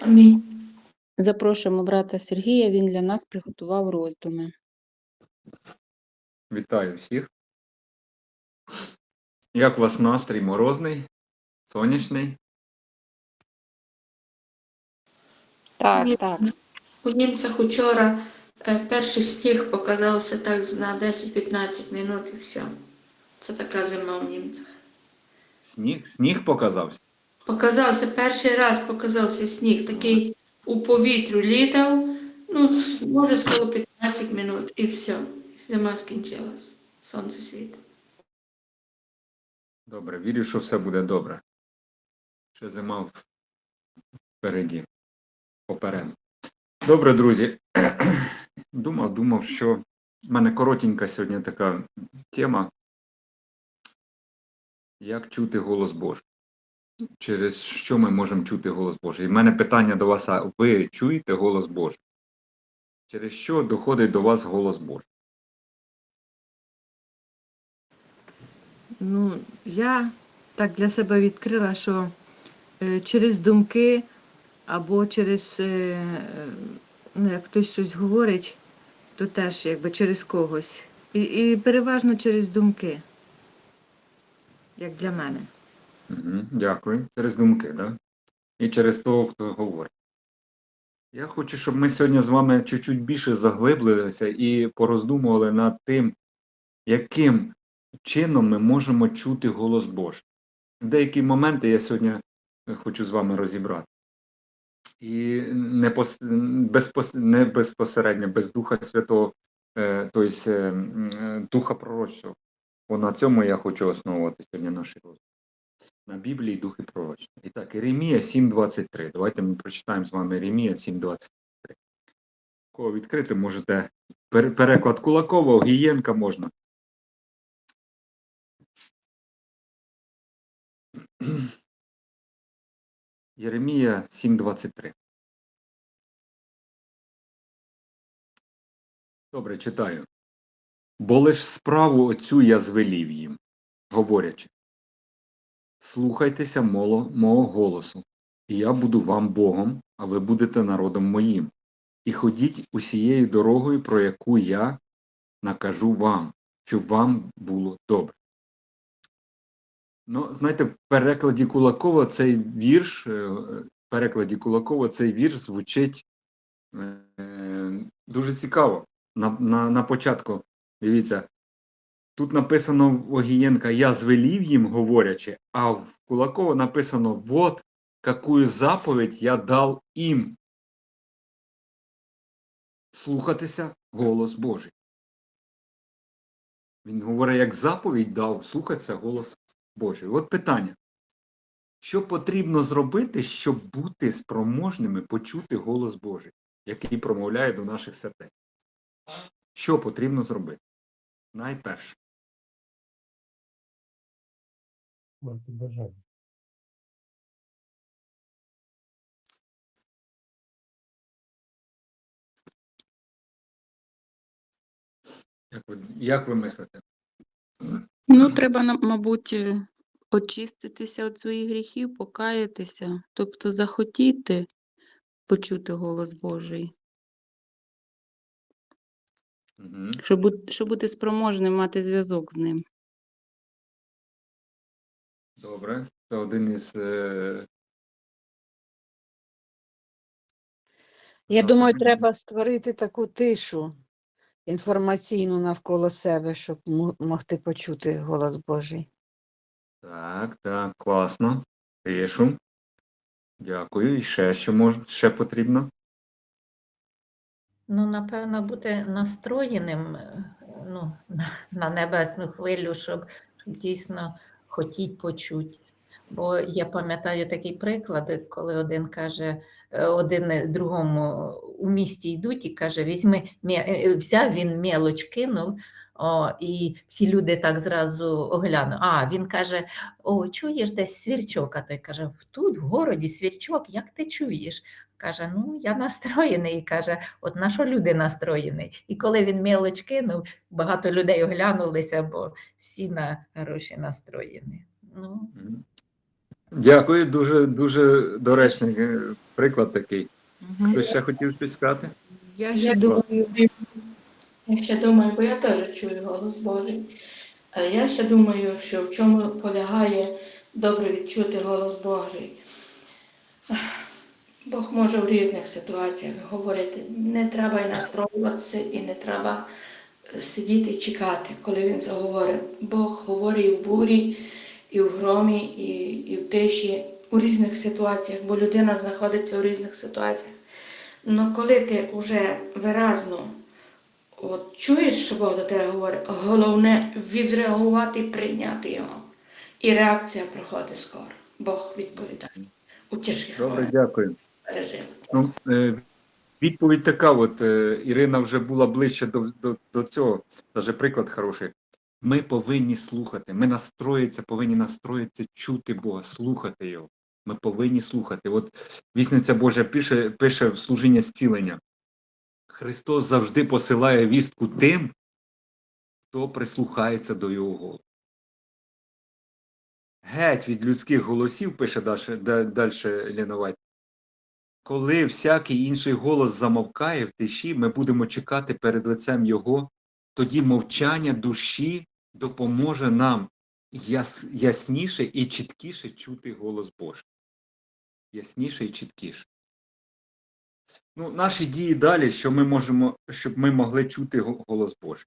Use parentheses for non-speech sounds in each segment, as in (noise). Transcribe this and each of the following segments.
Амінь. Запрошуємо брата Сергія, він для нас приготував роздуми. Вітаю всіх. Як у вас настрій морозний, сонячний? Так, Ні. так. У німцях учора е, перший сніг показався так на 10-15 минут і все. Це така зима в німцях. Сніг, сніг показався. Показався перший раз показався сніг, такий у повітрю літав, ну, може, скоро 15 минут і все. Зима скінчилась. Сонце світить. Добре, вірю, що все буде добре. Ще зима впереді. Попереду. Добре, друзі. (clears throat) Думав, думав, що в мене коротенька сьогодні така тема. Як чути голос Божий? Через що ми можемо чути голос Божий? І в мене питання до вас: а ви чуєте голос Божий? Через що доходить до вас голос Божий? Ну, я так для себе відкрила, що е, через думки або через, е, ну, як хтось щось говорить, то теж якби через когось. І, і переважно через думки, як для мене. Дякую. Через думки, да? І через того, хто говорить. Я хочу, щоб ми сьогодні з вами чуть-чуть більше заглиблилися і пороздумували над тим, яким чином ми можемо чути голос Божий. Деякі моменти я сьогодні хочу з вами розібрати. І не, пос, не безпосередньо, без Духа Святого, е, тобто е, е, Духа Пророчого. Бо на цьому я хочу основувати сьогодні наш роздум на Біблії Духи Пророчні. І так, Єремія 7.23. Давайте ми прочитаємо з вами Єремія 7.23. Кого відкрити можете. Переклад Кулакова, Огієнка можна. Єремія 7.23. Добре, читаю. Бо лиш справу оцю я звелів їм, говорячи. Слухайтеся моло, мого голосу, і я буду вам Богом, а ви будете народом моїм. І ходіть усією дорогою, про яку я накажу вам, щоб вам було добре. Ну, знаєте, в перекладі Кулакова цей вірш, е, в перекладі Кулакова цей вірш звучить е, дуже цікаво. На, на, на початку, дивіться, Тут написано в Огієнка Я звелів їм, говорячи, а в Кулакова написано Вот какую заповідь я дав їм. Слухатися голос Божий. Він говорить, як заповідь дав слухатися голос Божий. От питання. Що потрібно зробити, щоб бути спроможними почути голос Божий, який промовляє до наших сердець? Що потрібно зробити? Найперше. Мати бажання. Як ви, як ви мислите? Ну, треба, мабуть, е, очиститися від своїх гріхів, покаятися, тобто захотіти почути голос Божий, Угу. щоб, щоб бути спроможним мати зв'язок з ним. Добре. Це один із. Е... Я думаю, треба створити таку тишу інформаційну навколо себе, щоб мо- могти почути голос Божий. Так, так, класно. Пишу. Дякую. І ще що мож... ще потрібно? Ну, напевно, бути настроєним е, ну, на, на небесну хвилю, щоб, щоб дійсно хотіть почути. Бо я пам'ятаю такий приклад, коли один каже, е, один другому у місті йдуть і каже: візьми, е, взяв він мелоч кинув. О, і всі люди так зразу оглянули. А він каже: О, чуєш десь свірчок? А той каже: тут, в городі, свірчок, як ти чуєш? Каже: Ну, я настроєний. І каже, от на що люди настроєні? І коли він мелоч кинув, багато людей оглянулися, бо всі на гроші настроєні. Ну, Дякую, дуже дуже доречне е, приклад такий. Хтось ще хотів щось сказати? Я ще думаю, Я ще думаю, бо я теж чую голос Божий. А я ще думаю, що в чому полягає добре відчути голос Божий. Бог може в різних ситуаціях говорити. Не треба і настроюватися, і не треба е, сидіти і чекати, коли він заговорить. Бог говорить і в бурі, і в громі, і, і в тиші, у різних ситуаціях, бо людина знаходиться у різних ситуаціях. Ну коли ти вже виразно от, чуєш, що Бог до тебе говорить, головне відреагувати прийняти його. І реакція проходить скоро. Бог відповідає у тяжких Добре, дякую. Пережив. Ну, е, відповідь така: от е, Ірина вже була ближче до, до, до цього. Даже приклад хороший. Ми повинні слухати. Ми настроїться, повинні настроїтися, чути Бога, слухати Його. Ми повинні слухати. От вісниця Божа пише, пише в служіння зцілення. Христос завжди посилає вістку тим, хто прислухається до Його голосу. Геть від людських голосів, пише далі Ліна Вайт, коли всякий інший голос замовкає в тиші, ми будемо чекати перед лицем Його, тоді мовчання душі допоможе нам яс, ясніше і чіткіше чути голос Божий. Ясніше і чіткіше. Ну, наші дії далі, що ми можемо, щоб ми могли чути голос Божий.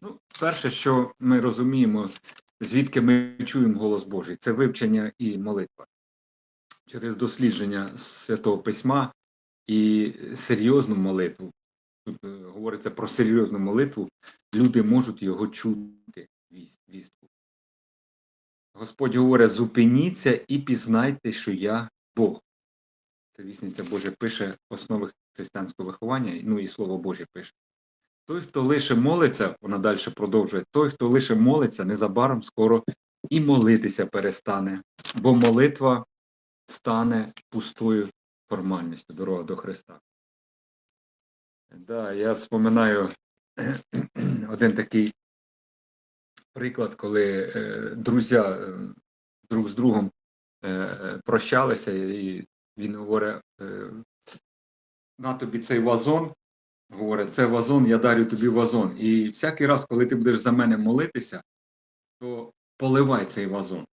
Ну, перше, що ми розуміємо, звідки ми чуємо голос Божий, це вивчення і молитва через дослідження Святого Письма і серйозну молитву. Тут е, говориться про серйозну молитву, люди можуть його чути, вістку. Господь говорить: зупиніться і пізнайте, що я Бог. Це вісниця Божа пише основи християнського виховання, ну і Слово Боже пише. Той, хто лише молиться, вона далі продовжує, той, хто лише молиться, незабаром скоро і молитися перестане, бо молитва стане пустою формальністю дорога до Христа. Да, я вспоминаю (clears throat) один такий приклад, коли е, друзі е, друг з другом е, е, прощалися, і він говорить: е, на тобі цей вазон. Говорить, це вазон, я дарю тобі вазон. І всякий раз, коли ти будеш за мене молитися, то поливай цей вазон.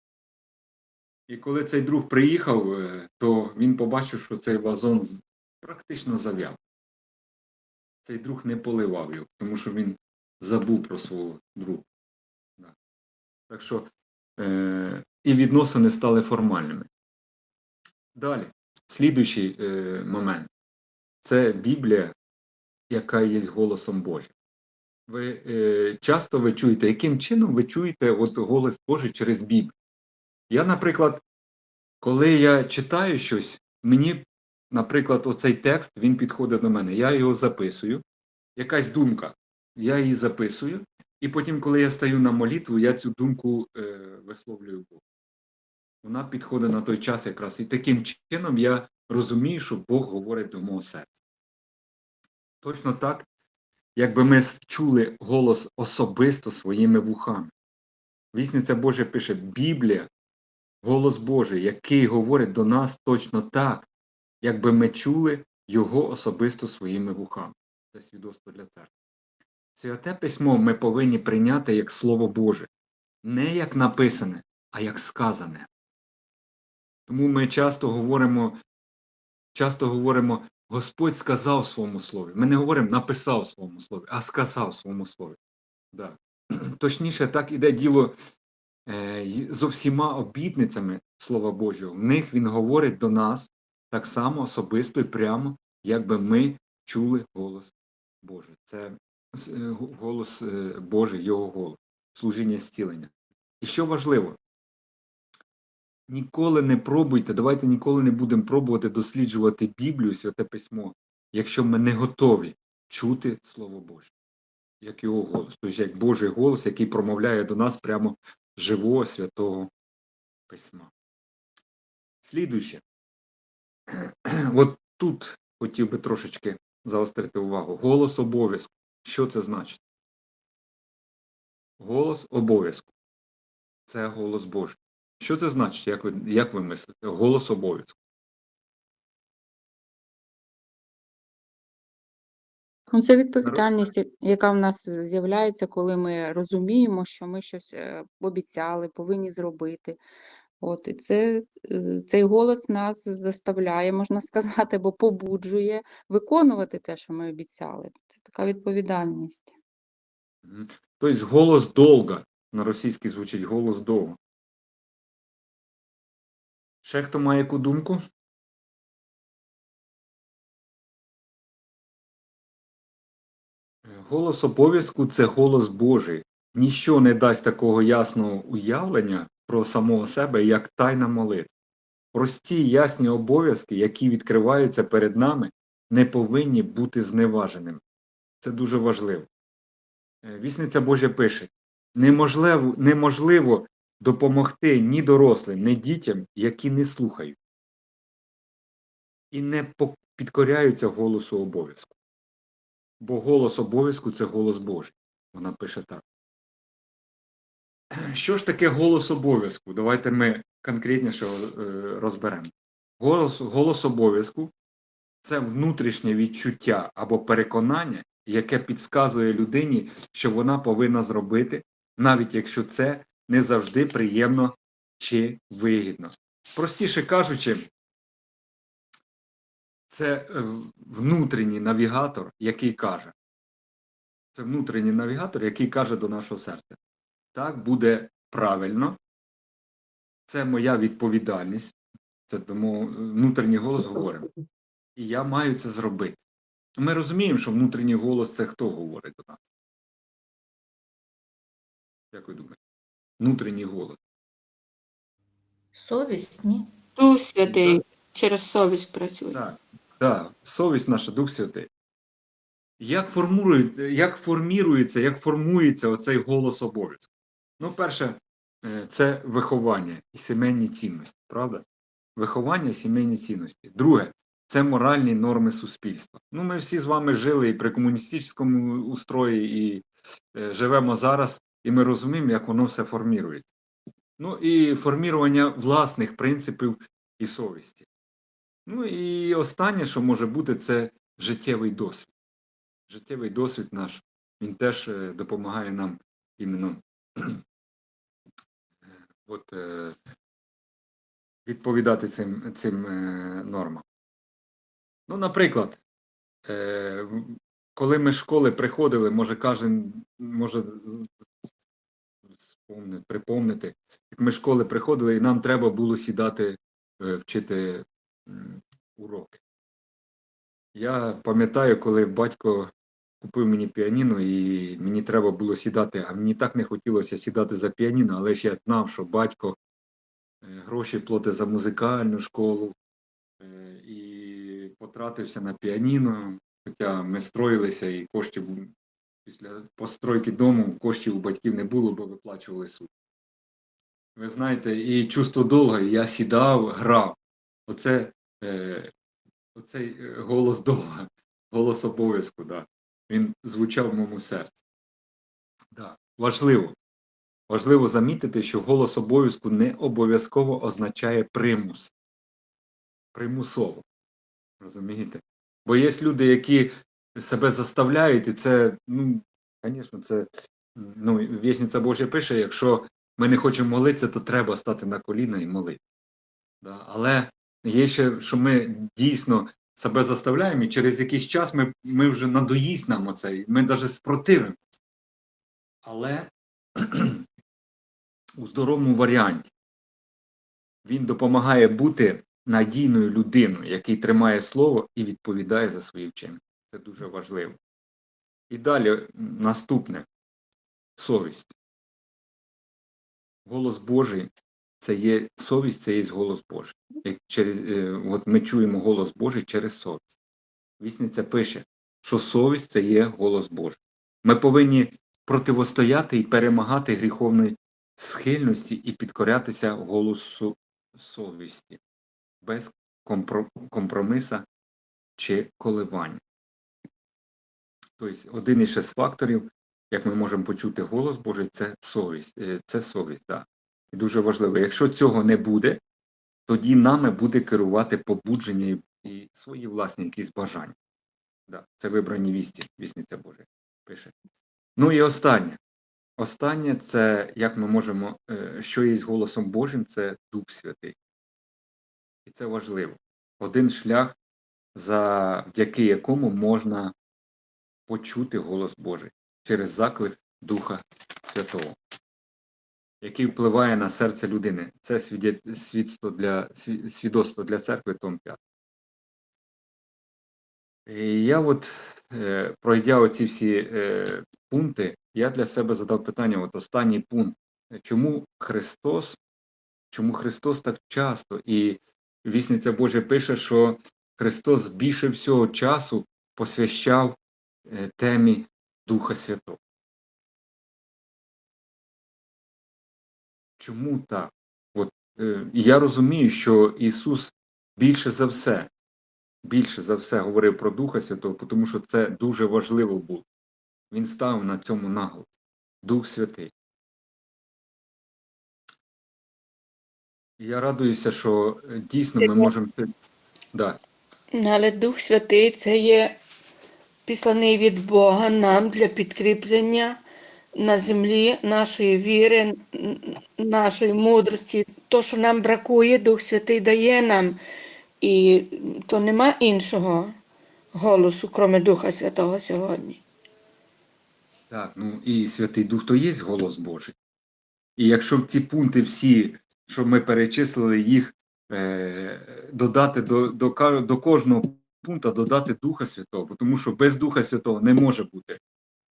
І коли цей друг приїхав, е, то він побачив, що цей вазон практично зав'яв. Цей друг не поливав його, тому що він забув про свого друга. Так що е- і відносини стали формальними. Далі, слідуючий е- момент це Біблія, яка є голосом Божим. Ви е- часто ви чуєте, яким чином ви чуєте от голос Божий через Біблію? Я, наприклад, коли я читаю щось, мені, наприклад, оцей текст він підходить до мене. Я його записую, якась думка, я її записую, і потім, коли я стаю на молитву, я цю думку е, висловлюю Богу. Вона підходить на той час якраз. І таким чином я розумію, що Бог говорить до мого серця. Точно так, якби ми чули голос особисто своїми вухами. Вісниця Божа пише: Біблія голос Божий, який говорить до нас точно так, якби ми чули його особисто своїми вухами. Це свідоцтво для церкви. Святе письмо ми повинні прийняти як Слово Боже, не як написане, а як сказане. Тому ми часто говоримо, часто говоримо, Господь сказав своєму слові. Ми не говоримо написав своєму слові, а сказав своєму слові. Да. (clears throat) Точніше, так іде діло з всіма обітницями Слова Божого. В них він говорить до нас так само особисто і прямо, якби ми чули голос Божий. Це е, голос е, Божий, Його голос, служіння зцілення. І що важливо, ніколи не пробуйте, давайте ніколи не будемо пробувати досліджувати Біблію, Святе Письмо, якщо ми не готові чути Слово Боже, як його голос, тобто як Божий голос, який промовляє до нас прямо живого святого письма. Слідуюче. (clears throat) От тут хотів би трошечки заострити увагу. Голос обов'язку. Що це значить? Голос обов'язку. Це голос Божий. Що це значить, як ви, як ви мислите? Голос обов'язку. Це відповідальність, яка в нас з'являється, коли ми розуміємо, що ми щось е, обіцяли, повинні зробити. От, і це, е, цей голос нас заставляє, можна сказати, або побуджує виконувати те, що ми обіцяли. Це така відповідальність. Тобто голос долга. На російській звучить голос довго. Ще хто має яку думку? Голос обов'язку це голос Божий. Ніщо не дасть такого ясного уявлення про самого себе, як тайна молитва. Прості ясні обов'язки, які відкриваються перед нами, не повинні бути зневаженими. Це дуже важливо. Е, Вісниця Божа пише: неможливо, неможливо допомогти ні дорослим, ні дітям, які не слухають і не підкоряються голосу обов'язку. Бо голос обов'язку це голос Божий. Вона пише так. Що ж таке голос обов'язку? Давайте ми конкретніше е, розберемо. Голос, голос обов'язку це внутрішнє відчуття або переконання, яке підказує людині, що вона повинна зробити, навіть якщо це не завжди приємно чи вигідно. Простіше кажучи, це е, внутрішній навігатор, який каже, це внутрішній навігатор, який каже до нашого серця. Так буде правильно, це моя відповідальність, це тому внутрішній голос говорить. І я маю це зробити. Ми розуміємо, що внутрішній голос це хто говорить до нас? Як ви думаєте? Внутрішній голос. Совість, ні? Дух Святий через совість працює. Так, так, совість наша, Дух Святий. Як формується, як формірується, як формується оцей голос обов'язку? Ну, перше, е, це виховання і сімейні цінності, правда? Виховання і сімейні цінності. Друге, це моральні норми суспільства. Ну, ми всі з вами жили і при комуністичному устрої, і е, живемо зараз, і ми розуміємо, як воно все формірується. Ну і формірування власних принципів і совісті. Ну і останнє, що може бути, це життєвий досвід. Життєвий досвід наш, він теж е, допомагає нам іменно (clears throat) от, е, відповідати цим, цим е, нормам. Ну, наприклад, коли ми з школи приходили, може кожен може припомнити, як ми з школи приходили, і нам треба було сідати вчити уроки. Я пам'ятаю, коли батько купив мені піаніно, і мені треба було сідати, а мені так не хотілося сідати за піаніно, але ж я знав, що батько е, гроші платить за музикальну школу е, і потратився на піаніно, хоча ми строїлися і коштів після постройки дому коштів у батьків не було, бо виплачували суд. Ви знаєте, і чувство довго, я сідав, грав. Оце, оцей е, голос довга, голос обов'язку, да. він звучав в моєму серці. Да. Важливо. Важливо замітити, що голос обов'язку не обов'язково означає примус. Примусово. Розумієте? Бо є люди, які себе заставляють, і це, ну, звісно, це ну, Вісниця Божа пише, якщо ми не хочемо молитися, то треба стати на коліна і молити. Да? Але є ще, що ми дійсно себе заставляємо, і через якийсь час ми, ми вже надоїсть нам оцей, ми навіть спротивимося. Але (clears throat) у здоровому варіанті він допомагає бути надійною людиною, який тримає слово і відповідає за свої вчинки. Це дуже важливо. І далі наступне совість. Голос Божий це є совість, це є голос Божий. Через, е, от ми чуємо голос Божий через совість. Вісниця пише, що совість це є голос Божий. Ми повинні противостояти і перемагати гріховної схильності і підкорятися голосу совісті без компро- компромиса чи коливання. Тобто один із шести факторів, як ми можемо почути голос Божий, це совість. е, Це совість, так. І дуже важливо. Якщо цього не буде, тоді нами буде керувати побудження і- свої власні якісь бажання. Да, це вибрані вісті, вісниця Божа пише. Ну і останнє. Останнє це як ми можемо, е, що є з голосом Божим, це Дух Святий. І це важливо. Один шлях, завдяки якому можна почути голос Божий через заклик Духа Святого, який впливає на серце людини. Це свідство для, свідоцтво для церкви Том 5. І я от, е, пройдя оці всі е, пункти, я для себе задав питання, от останній пункт. Чому Христос, чому Христос так часто, і вісниця Божа пише, що Христос більше всього часу посвящав е, темі Духа Святого. Чому так? От, е, я розумію, що Ісус більше за все, більше за все говорив про Духа Святого, тому що це дуже важливо було. Він став на цьому наголос. Дух Святий. Я радуюся, що е, дійсно ми можемо. Да. Але Дух Святий це є післаний від Бога нам для підкріплення на землі нашої віри, нашої мудрості. То, що нам бракує, Дух Святий дає нам. І то нема іншого голосу, крім Духа Святого сьогодні. Так, ну і Святий Дух то є голос Божий. І якщо ці пункти всі, що ми перечислили, їх е, додати до, до, до кожного пункту додати Духа Святого, тому що без Духа Святого не може бути.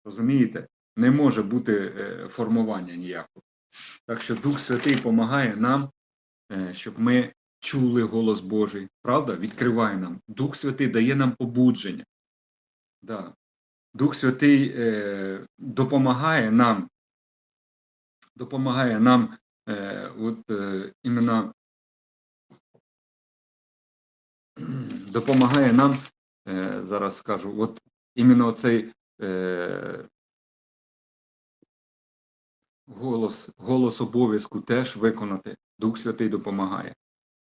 Розумієте? Не може бути е, формування ніякого. Так що Дух Святий допомагає нам, е, щоб ми чули голос Божий. Правда? Відкриває нам. Дух Святий дає нам побудження. Да. Дух Святий е, допомагає нам, допомагає нам е, от, е, іменно допомагає нам, е, зараз скажу, от іменно цей е, голос, голос обов'язку теж виконати. Дух Святий допомагає.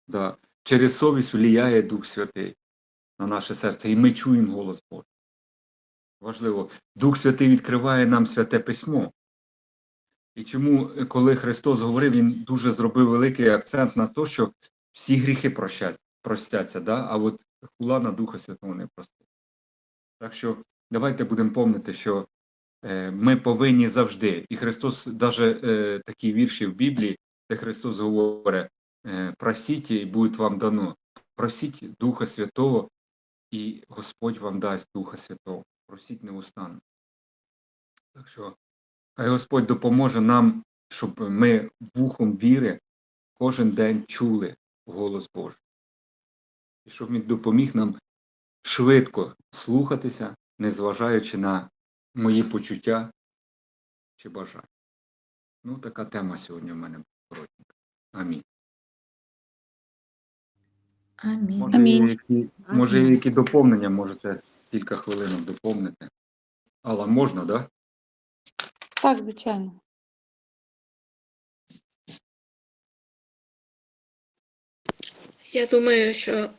Да. Через совість влияє Дух Святий на наше серце, і ми чуємо голос Божий. Важливо. Дух Святий відкриває нам святе письмо. І чому, коли Христос говорив, Він дуже зробив великий акцент на те, що всі гріхи простяться, да? а от хула на Духа Святого не простить. Так що давайте будемо пам'ятати, що ми повинні завжди, і Христос, навіть е, такі вірші в Біблії, де Христос говорить, е, просіть і буде вам дано. Просіть Духа Святого, і Господь вам дасть Духа Святого. Просіть неустанно. Так що хай Господь допоможе нам, щоб ми вухом віри кожен день чули голос Божий. І щоб Він допоміг нам швидко слухатися, незважаючи на мої почуття чи бажання. Ну, така тема сьогодні в мене коротенька. Амінь. Амінь. Може, Амінь. які, може, які доповнення, можете кілька хвилин доповнити. Алла, можна, так? Да? Так, звичайно. Я думаю, що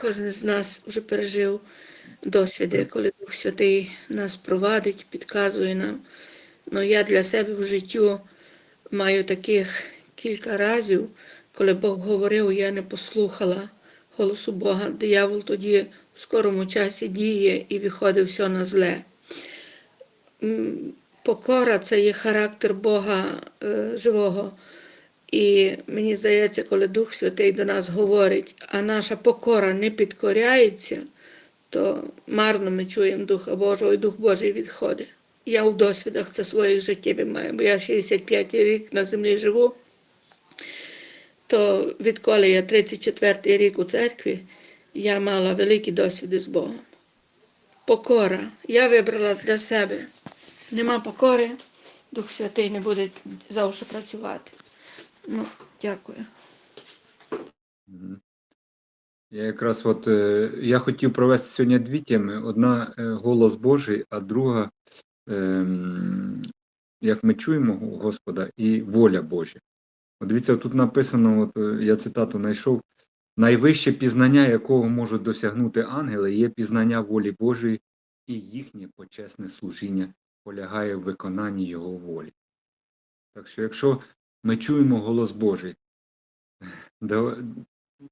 кожен з нас вже пережив досвіди, коли Дух Святий нас провадить, підказує нам. Ну, я для себе в життю маю таких кілька разів, коли Бог говорив, я не послухала голосу Бога. Диявол тоді в скорому часі діє і виходить все на зле. Покора це є характер Бога е, живого. І мені здається, коли Дух Святий до нас говорить, а наша покора не підкоряється, то марно ми чуємо Духа Божого, і Дух Божий відходить. Я у досвідах це своїх життєві маю, бо я 65 рік на землі живу, то відколи я 34 рік у церкві, я мала великі досвіди з Богом. Покора. Я вибрала для себе. Нема покори, Дух Святий не буде завжди працювати. Ну, дякую. Я якраз от е, я хотів провести сьогодні дві теми: одна е, голос Божий, а друга, ем, як ми чуємо Господа, і воля Божа. От дивіться, тут написано, от е, я цитату знайшов: найвище пізнання, якого можуть досягнути ангели, є пізнання волі Божої, і їхнє почесне служіння полягає в виконанні Його волі. Так що, якщо ми чуємо голос Божий, (laughs)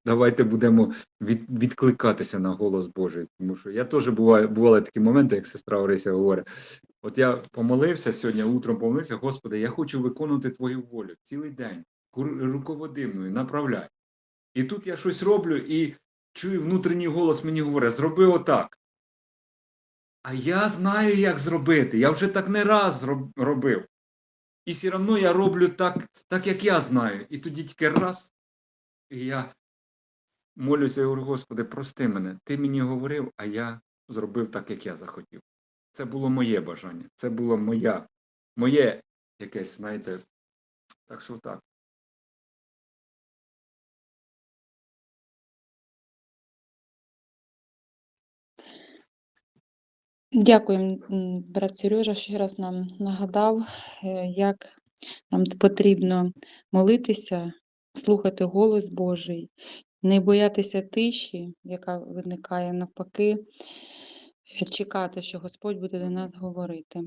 давайте будемо від, відкликатися на голос Божий. Тому що я теж буває, бували такі моменти, як сестра Орися говорить. От я помолився сьогодні, утром помолився, Господи, я хочу виконувати Твою волю цілий день. Руководи мною, направляй. І тут я щось роблю і чую внутрішній голос мені говорить, зроби отак. А я знаю, як зробити. Я вже так не раз робив. І все одно я роблю так, так, як я знаю. І тоді тільки раз, і я молюся говорю, Господи, прости мене. Ти мені говорив, а я зробив так, як я захотів. Це було моє бажання, це було моя, моє якесь, знаєте, так що так. Дякуємо, м, брат Сережа, ще раз нам нагадав, е, як нам потрібно молитися, слухати голос Божий, не боятися тиші, яка виникає навпаки, е, чекати, що Господь буде до нас говорити.